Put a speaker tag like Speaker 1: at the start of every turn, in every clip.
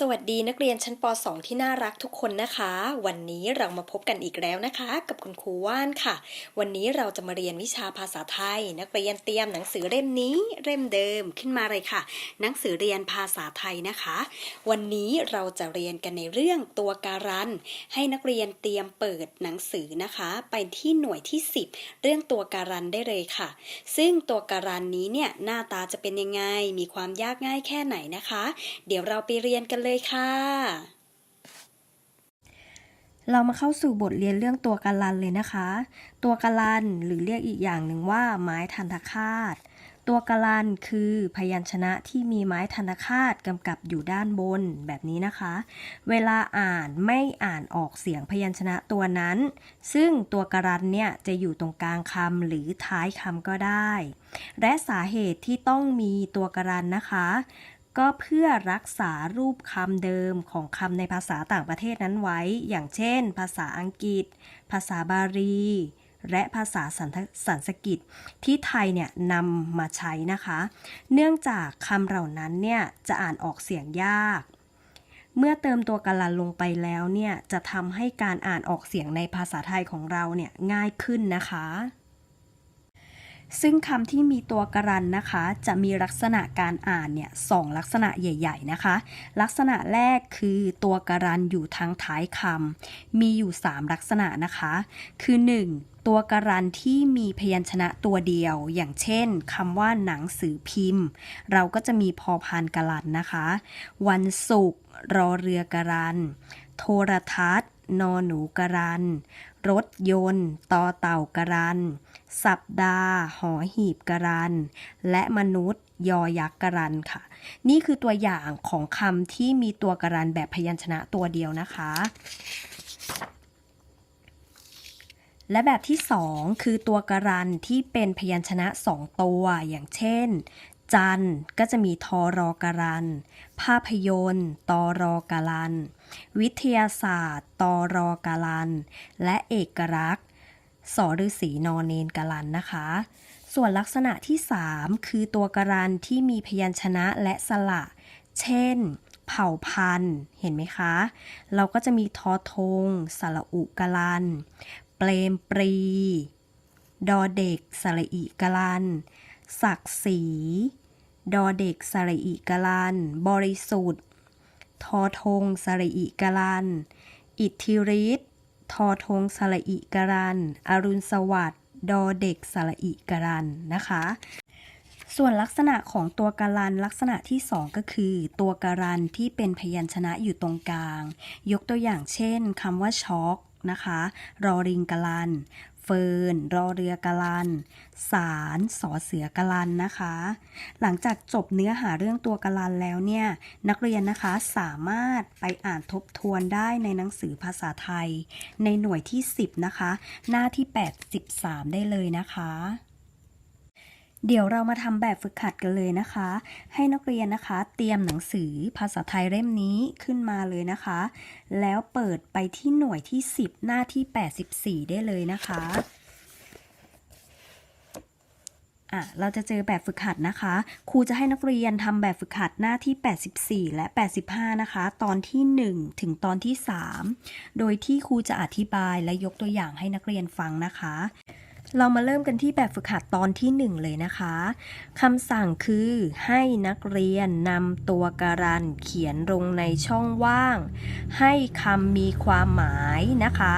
Speaker 1: สวัสดีนักเรียนชั้นป .2 ที่น่ารักทุกคนนะคะ วันนี้เรามาพบกันอีกแล้วนะคะ กับคุณครูว่านค่ะ วันนี้เราจะมาเรียนวิชาภาษาไทย นักเรียนเตรียมหนังสือเล่มนี้เล่มเดิมขึ้นมาเลยค่ะ หนังสือเรียนภาษาไทยนะคะ วันนี้เราจะเรียนกันในเรื่องตัวการัน ให้นักเรียนเตรียมเปิดหนังสือนะคะ ไปที่หน่วยที่ 10 เรื่องตัวการันได้เลยค่ะ ซึ่งตัวการันนี้เนี่ยหน้าตาจะเป็นยังไงมีความยากง่ายแค่ไหนนะคะ เดี๋ยวเราไปเรียนกันเลยค่ะ
Speaker 2: เรามาเข้าสู่บทเรียนเรื่องตัวการันเลยนะคะ ตัวการันหรือเรียกอีกอย่างหนึ่งว่าไม้ทันตคาตตัวการันคือพยัญชนะที่มีไม้ทันตคาตกำกับอยู่ด้านบนแบบนี้นะคะ เวลาอ่านไม่อ่านออกเสียงพยัญชนะตัวนั้น ซึ่งตัวการันเนี่ยจะอยู่ตรงกลางคำหรือท้ายคำก็ได้ และสาเหตุที่ต้องมีตัวการันนะคะ ก็เพื่อรักษารูปคำเดิมของคำในภาษาต่างประเทศนั้นไว้ อย่างเช่น ภาษาอังกฤษ ภาษาบาลี และภาษาสันสนสกฤตที่ไทยเนี่ยนำมาใช้นะคะ เนื่องจากคำเหล่านั้นเนี่ยจะอ่านออกเสียงยาก เมื่อเติมตัวการันลงไปแล้วเนี่ยจะทำให้การอ่านออกเสียงในภาษาไทยของเราเนี่ยง่ายขึ้นนะคะ ซึ่งคำที่มีตัวกรันนะคะ จะมีลักษณะการอ่านเนี่ยสองลักษณะใหญ่ ๆนะคะ ลักษณะแรกคือตัวกรันอยู่ทางท้ายคำมีอยู่ 3 ลักษณะนะคะ คือ 1. ตัวกรันที่มีพยัญชนะตัวเดียว อย่างเช่นคำว่าหนังสือพิมพ์ เราก็จะมีพอพานกรันนะคะ วันศุกร์รอเรือกรัน โทรทัศน์ นอหนูกรัน รถยนต์ต่อเต่ากรัน สัปดาห์ หอหีบกรัน และมนุษย์ ยอยักษ์กรันค่ะ นี่คือตัวอย่างของคำที่มีตัวกรันแบบพยัญชนะตัวเดียวนะคะ และแบบที่2คือตัวกรันที่เป็นพยัญชนะ2ตัวอย่างเช่นจันก็จะมีทอรอการัน ภาพยนตร์ตอรอการัน วิทยาศาสตร์ตอรอการัน และเอกลักษณ์ สอฤษีนอนเนนการันนะคะ ส่วนลักษณะที่ 3 คือตัวการันที่มีพยัญชนะและสระ เช่น เผ่าพันธุ์เห็นไหมคะ เราก็จะมีทอทงสระอุกลัน เปรมปรี ดอเด็กสระอิกลันศักดิ์ศรีดอเด็กสระอิกลัน บริสุทธิ์ ทอทงสระอิกลัน อิทธิฤทธิ์ ทอทงสระอิกรัน อรุณสวัสดิ์ดอเด็กสระอิกรันนะคะ ส่วนลักษณะของตัวการันลักษณะที่ 2 ก็คือ ตัวการันที่เป็นพยัญชนะอยู่ตรงกลาง ยกตัวอย่างเช่นคำว่าช็อกนะคะ รอริงกรัน เฟิร์นรอเรือกลัน สารสอเสือกลันนะคะ หลังจากจบเนื้อหาเรื่องตัวกะลันแล้วเนี่ยนักเรียนนะคะสามารถไปอ่านทบทวนได้ในหนังสือภาษาไทย ในหน่วยที่ 10 นะคะ หน้าที่ 83 ได้เลยนะคะ เดี๋ยวเรามาทำแบบฝึกหัดกันเลยนะคะ ให้นักเรียนนะคะ เตรียมหนังสือภาษาไทยเล่มนี้ขึ้นมาเลยนะคะ แล้วเปิดไปที่หน่วยที่ 10 หน้าที่ 84 ได้เลยนะคะอะเราจะเจอแบบฝึกหัดนะคะ ครูจะให้นักเรียนทำแบบฝึกหัดหน้าที่ 84 และ 85 นะคะ ตอนที่ 1 ถึงตอนที่ 3 โดยที่ครูจะอธิบายและยกตัวอย่างให้นักเรียนฟังนะคะ เรามาเริ่มกันที่แบบฝึกหัดตอนที่ 1 เลยนะคะคำสั่งคือให้นักเรียนนำตัวการันเขียนลงในช่องว่าง ให้คำมีความหมายนะคะ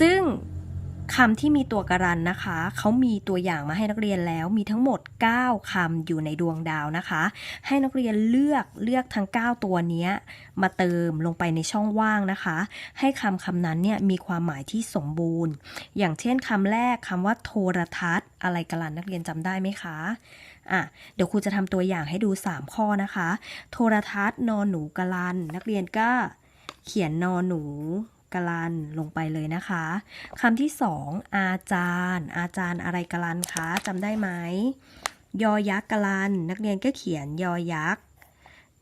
Speaker 2: ซึ่ง คำที่มีตัวการันนะคะ เขามีตัวอย่างมาให้นักเรียนแล้ว มีทั้งหมด 9คำอยู่ในดวงดาวนะคะ ให้นักเรียนเลือกเลือกทั้ง 9 ตัวนี้มาเติมลงไปในช่องว่างนะคะ ให้คำคำนั้นเนี่ยมีความหมายที่สมบูรณ์ อย่างเช่นคำแรกคำว่าโทรทัศน์ อะไรกันล่ะนักเรียนจำได้ไหมคะอะเดี๋ยวครูจะทำตัวอย่างให้ดู 3 ข้อนะคะ โทรทัศน์นอนหนูกะลัน นักเรียนก็เขียนนอนหนู กลันลงไปเลยนะคะคำที่สองอาจารย์ อาจารย์อะไรกลันคะจำได้ไหมยอยักษ์กลัน นักเรียนก็เขียนยอยักษ์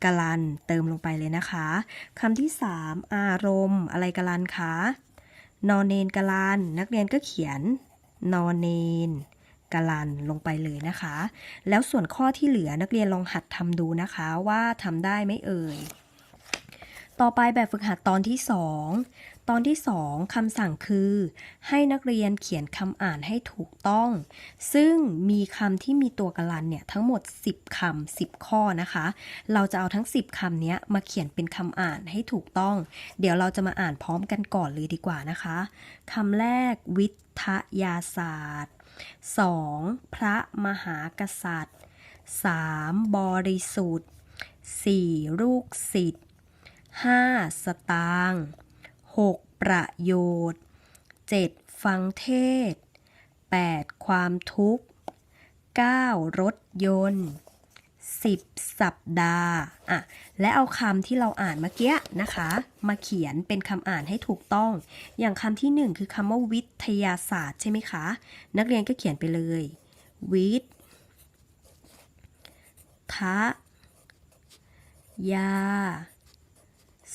Speaker 2: กลันเติมลงไปเลยนะคะคำที่สามอารมณ์อะไรกลันคะนอนเนนกลัน นักเรียนก็เขียนนอนเนนกลันลงไปเลยนะคะ แล้วส่วนข้อที่เหลือนักเรียนลองหัดทำดูนะคะว่าทำได้ไหมเอ่ย ต่อไปแบบฝึกหัดตอนที่ 2 ตอนที่ 2คำสั่งคือ ให้นักเรียนเขียนคำอ่านให้ถูกต้อง ซึ่งมีคำที่มีตัวกลันเนี่ยทั้งหมด 10คำ10 ข้อนะคะ เราจะเอาทั้ง 10คำนี้มาเขียนเป็นคำอ่านให้ถูกต้อง เดี๋ยวเราจะมาอ่านพร้อมกันก่อนเลยดีกว่านะคะคำแรกวิทยาศาสตร์ 2. พระมหากษัตริย์ 3. บริสุทธิ์ 4. ลูกศิษย์ 5. สตางค์ 6. ประโยชน์ 7. ฟังเทศ 8. ความทุกข์ 9. รถยนต์ 10. สัปดาห์อะและเอาคำที่เราอ่านเมื่อกี้นะคะ มาเขียนเป็นคำอ่านให้ถูกต้อง อย่างคำที่หนึ่งคือคำว่าวิทยาศาสตร์ใช่ไหมคะ นักเรียนก็เขียนไปเลย วิททยา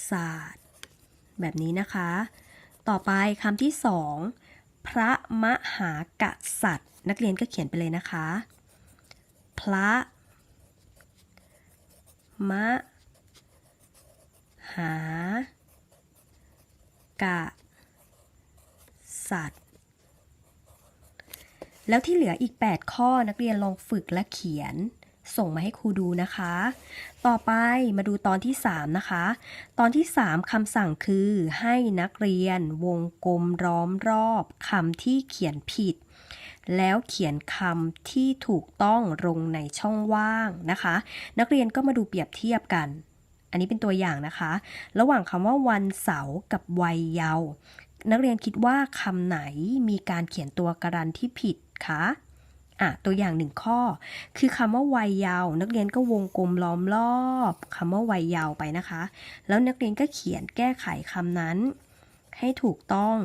Speaker 2: ศาสตร์ แบบนี้นะคะ ต่อไปคำที่สองพระมหากษัตริย์ นักเรียนก็เขียนไปเลยนะคะ พระมหากะสัตว์แล้วที่เหลืออีก 8 ข้อนักเรียนลองฝึกและเขียน ส่งมาให้ครูดูนะคะ ต่อไปมาดูตอนที่ 3 นะคะ ตอนที่ 3คำสั่งคือให้นักเรียนวงกลมล้อมรอบคำที่เขียนผิด แล้วเขียนคำที่ถูกต้องลงในช่องว่างนะคะ นักเรียนก็มาดูเปรียบเทียบกันอันนี้เป็นตัวอย่างนะคะ ระหว่างคำว่าวันเสาร์กับวัยเยาว์นักเรียนคิดว่าคำไหนมีการเขียนตัวการันที่ผิดคะ อะตัวอย่างหนึ่งข้อ คือคำว่าวัยเยาว์นักเรียนก็วงกลมล้อมรอบคำว่าวัยเยาว์ไปนะคะ แล้วนักเรียนก็เขียนแก้ไขคำนั้น ให้ถูกต้อง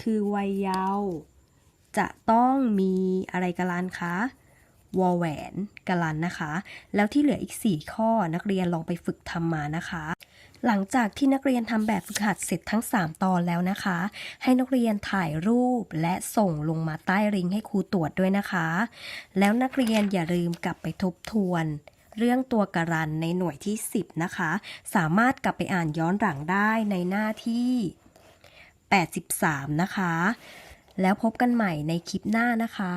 Speaker 2: คือวัยเยาว์จะต้องมีอะไรการันคะวอแหวนกลันนะคะ แล้วที่เหลืออีก 4 ข้อนักเรียนลองไปฝึกทำมานะคะ หลังจากที่นักเรียนทำแบบฝึกหัดเสร็จทั้ง 3 ตอนแล้วนะคะ ให้นักเรียนถ่ายรูปและส่งลงมาใต้ลิงก์ให้ครูตรวจด้วยนะคะ แล้วนักเรียนอย่าลืมกลับไปทบทวน เรื่องตัวการันในหน่วยที่ 10 นะคะ สามารถกลับไปอ่านย้อนหลังได้ในหน้าที่ 83 นะคะ แล้วพบกันใหม่ในคลิปหน้านะคะ